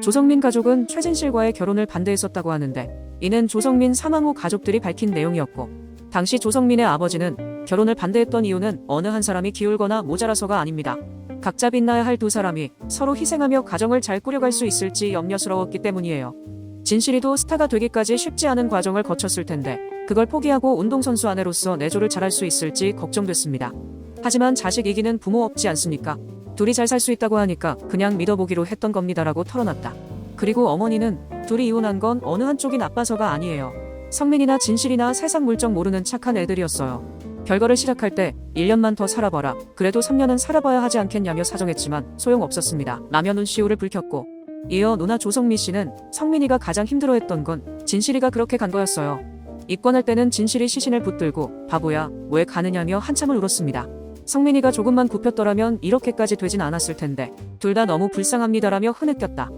조성민 가족은 최진실과의 결혼을 반대했었다고 하는데 이는 조성민 사망 후 가족들이 밝힌 내용이었고 당시 조성민의 아버지는 결혼을 반대했던 이유는 어느 한 사람이 기울거나 모자라서가 아닙니다. 각자 빛나야 할 두 사람이 서로 희생하며 가정을 잘 꾸려갈 수 있을지 염려스러웠기 때문이에요. 진실이도 스타가 되기까지 쉽지 않은 과정을 거쳤을 텐데 그걸 포기하고 운동선수 아내로서 내조를 잘할 수 있을지 걱정됐습니다. 하지만 자식 이기는 부모 없지 않습니까? 둘이 잘 살 수 있다고 하니까 그냥 믿어보기로 했던 겁니다라고 털어놨다. 그리고 어머니는 둘이 이혼한 건 어느 한쪽이 나빠서가 아니에요. 성민이나 진실이나 세상 물정 모르는 착한 애들이었어요. 별거를 시작할 때 1년만 더 살아봐라. 그래도 3년은 살아봐야 하지 않겠냐며 사정했지만 소용없었습니다. 라며 눈시울을 붉혔고 이어 누나 조성미 씨는 성민이가 가장 힘들어했던 건 진실이가 그렇게 간 거였어요. 입권할 때는 진실이 시신을 붙들고 바보야 왜 가느냐며 한참을 울었습니다. 성민이가 조금만 굽혔더라면 이렇게까지 되진 않았을 텐데 둘 다 너무 불쌍합니다라며 흐느꼈다.